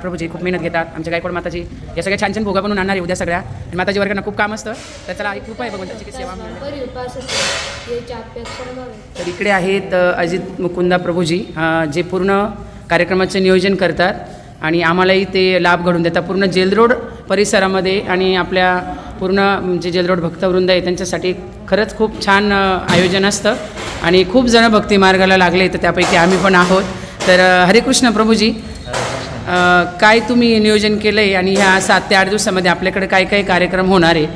प्रभूजी खूप मेहनत घेतात. आमच्या गायकवाड माताजी. या सगळ्या छान छान भोगा बनवून आणणार आहे उद्या सगळ्या. आणि माताजी वर्गांना खूप काम असतं. तर चला एक कृपा आहे भगवंताची की सेवा तर इकडे आहेत अजित मुकुंदा प्रभूजी जे पूर्ण कार्यक्रमाचे नियोजन करतात. आणि आम्हालाही ते लाभ घडून देतात. पूर्ण जेलरोड परिसरामध्ये आणि आपल्या पूर्ण जे जेलरोड भक्तवृंद आहे त्यांच्यासाठी खरंच खूप छान आयोजन असतं. आणि खूप जण भक्ती मार्गाला लागले तर त्यापैकी आम्ही पण आहोत. तर हरिकृष्ण हरे कृष्ण प्रभूजी काय तुम्ही नियोजन केलं आहे आणि ह्या सात ते आठ दिवसामध्ये आपल्याकडे काय काय कार्यक्रम होणार आहे?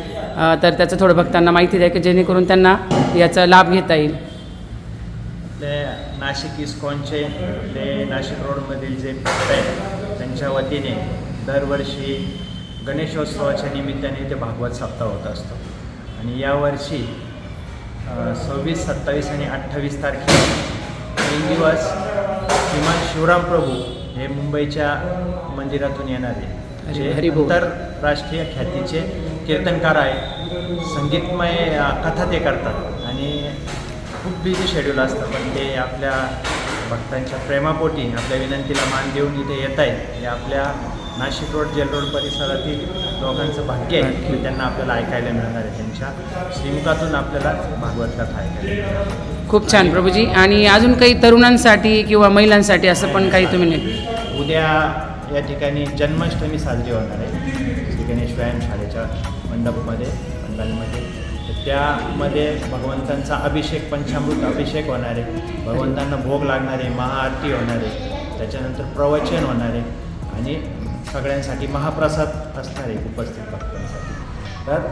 तर त्याचं थोडं भक्तांना माहिती द्या की जेणेकरून त्यांना याचा लाभ घेता येईल. ते नाशिक इस्कॉनचे ते नाशिक रोडमधील जे भक्त आहेत त्यांच्या वतीने दरवर्षी गणेशोत्सवाच्या निमित्ताने ते भागवत सप्ताह होत असतो. आणि यावर्षी सव्वीस सत्तावीस आणि अठ्ठावीस तारखेला तीन दिवस श्रीमान शिवराम प्रभू हे मुंबईच्या मंदिरातून येणार जे. आंतरराष्ट्रीय ख्यातीचे कीर्तनकार आहे संगीतमय कथा ते करतात. आणि खूप बिझी शेड्यूल असतं. पण ते आपल्या भक्तांच्या प्रेमापोटी आपल्या विनंतीला मान देऊन इथे येत आहेत हे आपल्या नाशिक रोड जेल रोड परिसरातील लोकांचं भाग्य आहे की त्यांना आपल्याला ऐकायला मिळणार आहे. त्यांच्या श्रीमुखातून आपल्याला भागवत कथा ऐकायला खूप छान प्रभूजी. आणि अजून काही तरुणांसाठी किंवा महिलांसाठी असं पण काही तुम्ही नाही. उद्या या ठिकाणी जन्माष्टमी साजरी होणार आहे. श्री गणेश व्यायाम शाळेच्या मंडपमध्ये मंडळामध्ये. तर त्यामध्ये भगवंतांचा अभिषेक पंचामृत अभिषेक होणार आहे. भगवंतांना भोग लागणार आहे महाआरती होणार आहे. त्याच्यानंतर प्रवचन होणार आहे. आणि सगळ्यांसाठी महाप्रसाद असणार आहे उपस्थित भक्तांसाठी. तर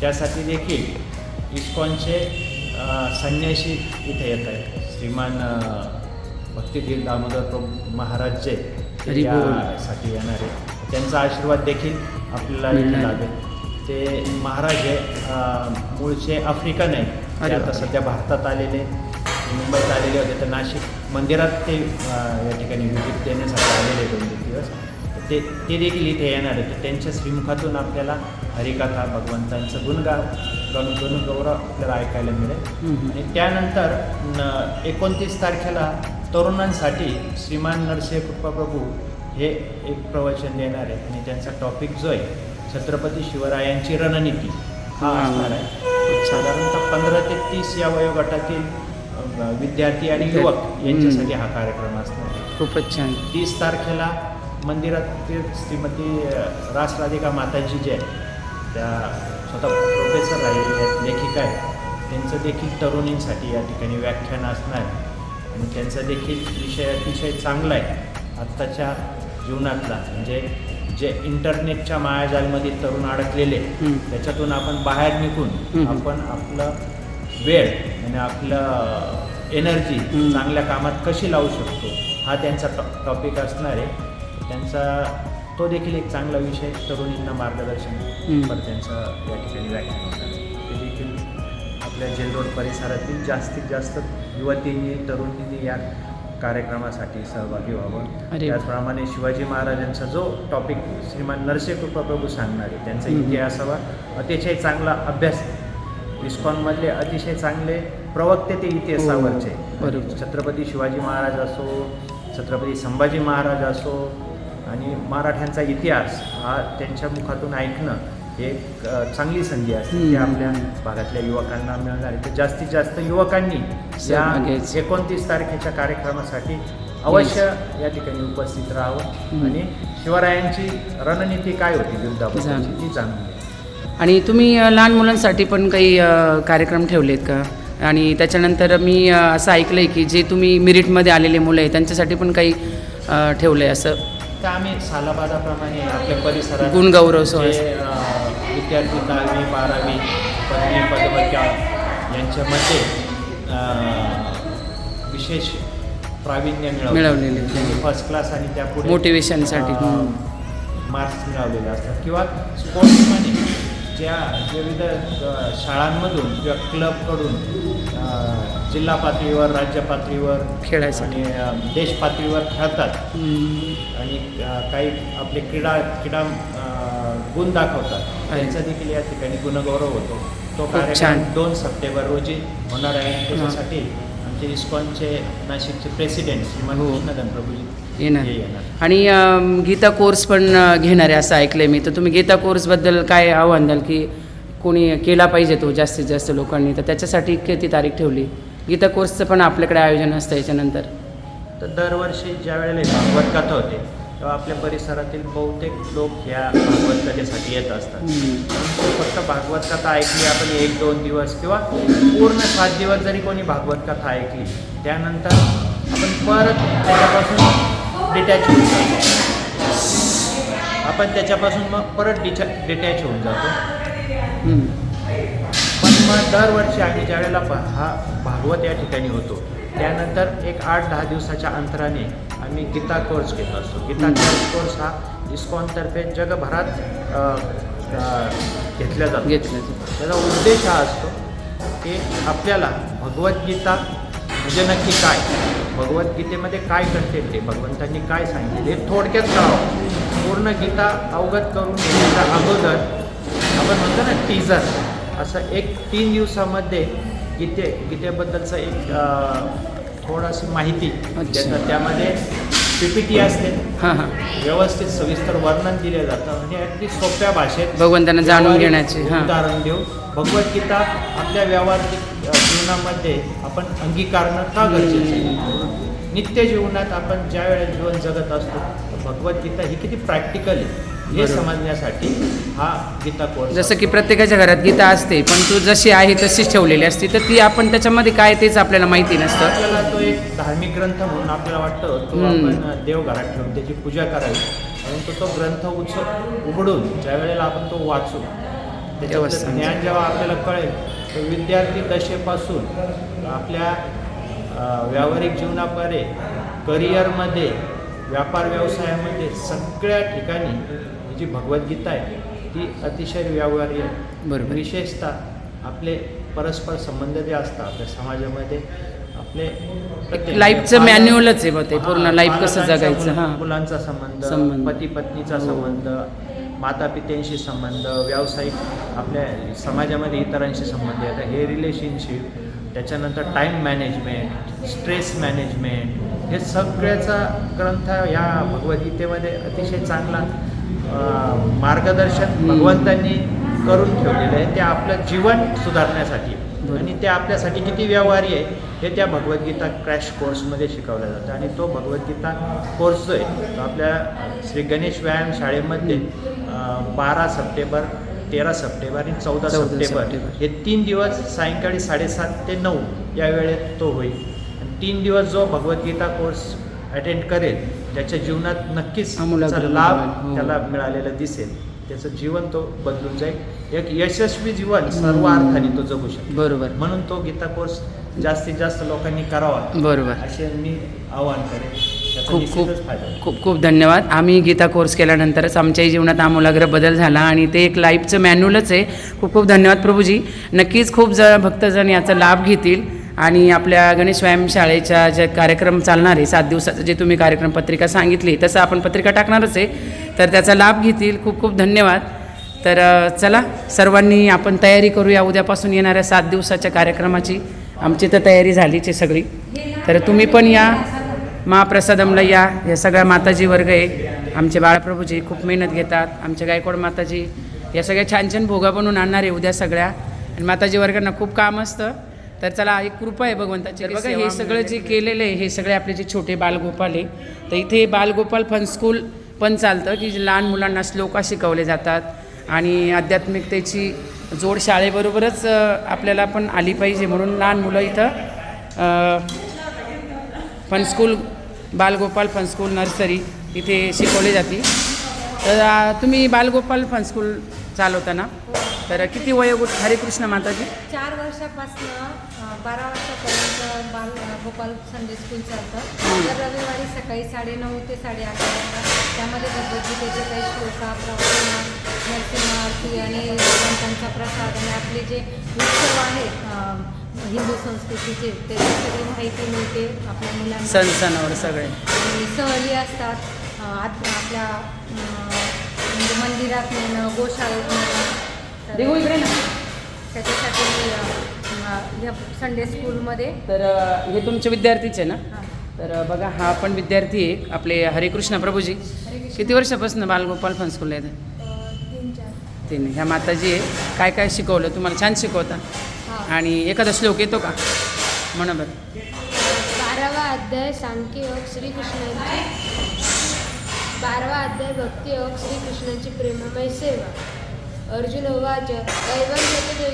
त्यासाठी देखील इस्कॉनचे अ, संन्यासी इथे येत आहेत. श्रीमान अ, भक्तिधीर दामोदर प्रभू महाराज जे. यासाठी येणार आहे त्यांचा आशीर्वाद देखील आपल्याला इथे. लाभेल ते महाराज हे मूळचे आफ्रिकन आहे ते आता. सध्या भारतात आलेले मुंबईत आलेले होते. तर नाशिक मंदिरात ते या ठिकाणी व्हिजिट देण्यासाठी आलेले दोन दिवस. ते ते देखील इथे येणार आहे तर त्यांच्या श्रीमुखातून आपल्याला हरिकथा भगवंतांचं गुणगान गण गुणगौरव आपल्याला ऐकायला मिळेल. आणि त्यानंतर एकोणतीस तारखेला तरुणांसाठी श्रीमान नरसिंह कृपा प्रभू हे एक प्रवचन देणार आहे आणि त्यांचा टॉपिक जो आहे छत्रपती शिवरायांची रणनीती हा. असणार आहे. साधारणतः पंधरा ते तीस या वयोगटातील विद्यार्थी आणि युवक. यांच्यासाठी हा कार्यक्रम असणार आहे. खूपच छान. तीस तारखेला मंदिरातील श्रीमती अ, रास राधिका माताजी जे आहेत त्या स्वतः प्रोफेसर राहिलेल्या आहेत लेखिका आहेत त्यांचं देखील तरुणींसाठी या ठिकाणी व्याख्यान असणार आहे आणि त्यांचा देखील विषय अतिशय चांगला आहे आत्ताच्या जीवनातला म्हणजे जे इंटरनेटच्या मायाजालमध्ये तरुण अडकलेले. त्याच्यातून आपण बाहेर निघून. आपण आपलं वेळ आणि आपलं एनर्जी. चांगल्या कामात कशी लावू शकतो हा त्यांचा टॉपिक असणार आहे त्यांचा तो देखील एक चांगला विषय तरुणींना मार्गदर्शन. पर त्यांचं या ठिकाणी व्याख्यान आहे. ते देखील आपल्या जेल रोड परिसरातील जास्तीत जास्त युवतींनी तरुणींनी या कार्यक्रमासाठी सहभागी व्हावं. त्याचप्रमाणे शिवाजी महाराजांचा जो टॉपिक श्रीमान नरसिंहकृपा प्रभू सांगणार त्यांचा हम्म. इतिहासावर अतिशय चांगला अभ्यास इस्कॉनमधले अतिशय चांगले प्रवक्ते ते इतिहासावरचे हो. छत्रपती शिवाजी महाराज असो छत्रपती संभाजी महाराज असो आणि मराठ्यांचा इतिहास हा त्यांच्या मुखातून ऐकणं हे एक चांगली संधी असते ती. आपल्या भागातल्या युवकांना मिळणार आहे तर जास्तीत जास्त युवकांनी या. एकोणतीस तारखेच्या कार्यक्रमासाठी अवश्य या ठिकाणी उपस्थित राहावं. आणि शिवरायांची रणनीती काय होती युद्धाबद्दलची. ती जाणून घ्या आणि तुम्ही लहान मुलांसाठी पण काही कार्यक्रम ठेवलेत का आणि त्याच्यानंतर मी असं ऐकलं आहे की जे तुम्ही मिरिटमध्ये आलेले मुलं आहे त्यांच्यासाठी पण काही ठेवलं आहे असं तर आम्ही सालाबादाप्रमाणे आपल्या परिसरात गुणगौरव सोहळा. विद्यार्थी दहावी बारावी पदवी पदविका यांच्यामध्ये विशेष प्रावीण्य मिळवलेले. फर्स्ट क्लास आणि त्यापुढे मोटिवेशनसाठी. मार्क्स मिळवलेले असतात किंवा स्पोर्ट्समध्ये ज्या विविध शाळांमधून किंवा क्लबकडून जिल्हा पातळीवर राज्य पातळीवर खेळायसाठी. आणि देश पातळीवर खेळतात. आणि काही आपले क्रीडा क्रीडा गुण दाखवतात. त्यांचा देखील या ठिकाणी गुणगौरव होतो तो कार्यक्रम. दोन सप्टेंबर रोजी होणार आहे त्याच्यासाठी आमचे इस्कॉनचे नाशिकचे प्रेसिडेंट श्रीमान हो. कृष्णधन प्रभूजी येणार आणि गीता कोर्स पण घेणार आहे असं ऐकलं मी तर तुम्ही गीता कोर्सबद्दल काय आव्हान द्याल की कोणी केला पाहिजे तो जास्तीत जास्त लोकांनी तर त्याच्यासाठी किती तारीख ठेवली गीता कोर्सचं पण आपल्याकडे आयोजन असतं याच्यानंतर. तर दरवर्षी ज्या वेळेला भागवत कथा होते तेव्हा आपल्या परिसरातील बहुतेक लोक ह्या भागवत कथेसाठी येत असतात. फक्त भागवत कथा ऐकली आपण एक दोन दिवस किंवा पूर्ण सात दिवस जरी कोणी भागवत कथा ऐकली त्यानंतर आपण परत त्याच्यापासून डिटॅच होऊन जातो. आपण त्याच्यापासून मग परत डिचा डिटॅच होऊन जातो. मग दरवर्षी आम्ही ज्यावेळेला हा भागवत या ठिकाणी होतो त्यानंतर एक आठ दहा दिवसाच्या अंतराने आम्ही गीता कोर्स घेत असतो. गीता हम्म. कोर्स हा इस्कॉनतर्फे जगभरात अ, अ, घेतला जातो. त्याचा उद्देश हा असतो की आपल्याला भगवद्गीता म्हणजे नक्की काय? भगवद्गीतेमध्ये काय कंटेंट आहे भगवंतांनी काय सांगितले हे थोडक्यात कळावं. पूर्ण गीता अवगत करून घेण्याच्या अगोदर आपण म्हणतो ना टीजर असं एक तीन दिवसामध्ये गीते गीतेबद्दलचं एक थोडीशी माहिती. देतात. त्यामध्ये पी पी टी असते. हां हां. व्यवस्थित सविस्तर वर्णन दिले जातं. म्हणजे अगदी सोप्या भाषेत भगवंतांना जाणून घेण्याचे हां. उदाहरण देऊ. भगवद्गीता आपल्या व्यावहारिक जीवनामध्ये आपण अंगीकारणं का गरजेचं नित्य जीवनात आपण ज्या वेळेला जीवन जगत असतो तर भगवद्गीता ही किती प्रॅक्टिकल आहे. हे. समजण्यासाठी हा गीता कोर्स जसं की प्रत्येकाच्या घरात गीता असते पण तू जशी आहे तशीच ठेवलेली असते तर ती आपण त्याच्यामध्ये काय तेच आपल्याला माहिती नसतं आपल्याला तो एक धार्मिक ग्रंथ म्हणून आपल्याला वाटतं तो हम्म. आपण देवघरात ठेवून त्याची पूजा करावी परंतु तो ग्रंथ उच उघडून ज्या वेळेला आपण तो वाचू त्याच्यातलं समजेल. ज्ञान जेव्हा आपल्याला कळेल तर विद्यार्थी दशेपासून आपल्या अ, व्यावहारिक जीवनापर्यंत करिअरमध्ये व्यापार व्यवसायामध्ये सगळ्या ठिकाणी जी भगवद्गीता आहे ती अतिशय व्यवहार्य आहे बरोबर. विशेषतः आपले परस्पर संबंध जे असतात आपल्या समाजामध्ये आपले प्रत्येक- लाईफचं मॅन्युअलच आहे बा ते पूर्ण हां, लाईफ कसं जगायचं हां मुलांचा संबंध संबंध. पती पत्नीचा हो. संबंध माता पित्यांशी संबंध व्यावसायिक आपल्या समाजामध्ये इतरांशी संबंध येतात हे रिलेशनशिप त्याच्यानंतर टाईम मॅनेजमेंट स्ट्रेस मॅनेजमेंट हे सगळ्याचा ग्रंथ या भगवद्गीतेमध्ये अतिशय चांगला मार्गदर्शन. भगवंतांनी करून ठेवलेलं आहे ते आपलं जीवन सुधारण्यासाठी. आणि ते आपल्यासाठी किती व्यवहारी आहे हे त्या भगवद्गीता क्रॅश कोर्समध्ये शिकवलं जातं आणि तो भगवद्गीता कोर्स जो आहे तो आपल्या श्री गणेश व्यायाम शाळेमध्ये बारा सप्टेंबर तेरा सप्टेंबर आणि चौदा सप्टेंबर. हे तीन दिवस सायंकाळी साडेसात ते नऊ या वेळेत तो होईल आणि तीन दिवस जो भगवद्गीता कोर्स अटेंड करेल त्याच्या जीवनात नक्कीच लाभ होईल. हो. त्याला मिळालेला दिसेल. त्याचं जीवन तो बदलून जाईल. एक यशस्वी जीवन सर्व अर्थाने तो जगू शकतो बरोबर. म्हणून तो गीता कोर्स जास्तीत जास्त लोकांनी करावा. बरोबर. असे मी आवाहन करेन. खूप खूप. खूप खूप धन्यवाद. आम्ही गीता कोर्स केल्यानंतरच आमच्याही जीवनात आमूलाग्र बदल झाला आणि ते एक लाईफचं मॅन्युअलच आहे. खूप खूप धन्यवाद प्रभूजी. नक्कीच खूप ज भक्तजण याचा लाभ घेतील. आणि आपल्या गणेश व्यायाम शाळेच्या जे कार्यक्रम चालणार आहे सात दिवसाचं जे तुम्ही कार्यक्रम पत्रिका सांगितली तसं आपण पत्रिका टाकणारच आहे. तर त्याचा लाभ घेतील. खूप खूप धन्यवाद. तर चला सर्वांनी आपण तयारी करूया. उद्यापासून येणाऱ्या सात दिवसाच्या कार्यक्रमाची. आमची तर तयारी झालीच आहे सगळी. तर तुम्ही पण या. महाप्रसादमला या. या सगळ्या माताजी वर्ग आहे. आमचे बाळप्रभूजी खूप मेहनत घेतात. आमचे गायकवाड माताजी. या सगळ्या छान छान भोगा बनवून आणणार आहे उद्या सगळ्या. आणि माताजी वर्गांना खूप काम असतं. तर चला एक कृपा आहे भगवंताची बघा हे सगळं जे केलेलं आहे हे सगळे आपले जे छोटे बालगोपाल आहे तर इथे बालगोपाल फन स्कूल पण चालतं की जे लहान मुलांना श्लोका शिकवले जातात आणि आध्यात्मिकतेची जोड शाळेबरोबरच आपल्याला पण आली पाहिजे म्हणून लहान मुलं इथं fun school Balgopal fun school nursery इथे शिकवली जाते. तर तुम्ही बालगोपाल फन स्कूल चालवता ना तर किती वयोगट हरे कृष्ण माताजी? चार वर्षापासनं बारा वर्षापर्यंत बाल गोपाल संडे स्कूल चालतं. दर रविवारी सकाळी साडेनऊ ते साडेआठ वाजता. त्यामध्ये भगवद्गीतेचे काही श्लोका प्रार्थना नरसिंह आरती आणि भगवंतांचा प्रसाद आणि आपले जे उत्सव आहेत हिंदू संस्कृतीचे त्याची सगळी माहिती मिळते आपल्या मुलांना. सण सणावर सगळे. आणि सहली असतात. आत- आपल्या म्हणजे मंदिरात नेणं गोशाळेत नेणं देऊ इकडे ना. त्याच्यासाठी अं, या संडे स्कूलमध्ये तर हे तुमचे विद्यार्थीच आहे ना. तर बघा हा पण विद्यार्थी आहे आपले हरेकृष्ण प्रभूजी. किती वर्षापासून बालगोपाल फन स्कूलला येतात? तीन चार. तीन. ह्या माताजी आहे. काय काय शिकवलं? तुम्हाला छान शिकवता. आणि एखादा श्लोक येतो का? म्हणा बरं. बारावा अध्याय सांख्ययोग श्रीकृष्णांची. बारावा अध्याय भक्तियोग श्रीकृष्णांची प्रेममय सेवा. अर्जुन उवाच एवं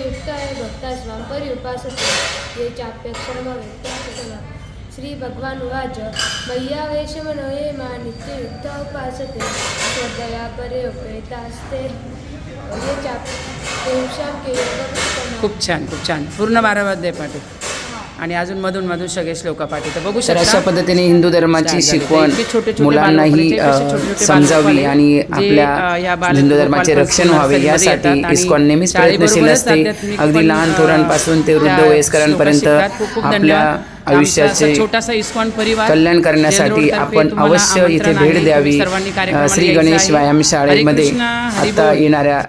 युक्त आहे भक्ता स्वाम पर्युपासते ये चाप्यक्षरम व्यक्त्यासतम श्री भगवान उवाच मय्यावेशमन ये मा नित्य युक्त उपासते श्रद्धया परे उपेतास्ते ये चाप खूप छान खूप छान. पूर्ण बारावा अध्याय पाठी आणि अजून मधून मधून सगळे श्लोक पाठी तर बघू तर शकता अशा पद्धतीने हिंदू धर्माची. शिकवण इतके छोटे छोटे मुलांनाही अ, छोटे समजावी आणि जे, अ, या आपल्या बाल- हिंदू धर्माचे रक्षण व्हावे यासाठी येतात आणि इस्कॉन नेहमीच प्रयत्नशील शाळेबरोबरच असते आध्यात्मिक अगदी पण, लहान अ, थोरांपासून ते वृद्ध त्या वयस्करांपर्यंत श्लोक शिकतात. खूप खूप आपल्या धन्यवाद. आमचा आयुष्याचे असा छोटासा इस्कॉन परिवार कल्याण करण्यासाठी आपण तुम्हाला अवश्य इथे भेट. द्यावी सर्वांनी कार्यक्रमाला श्री यायचं गणेश आहे. व्यायाम हरे शाळेमध्ये कृष्ण, आता. येणाऱ्या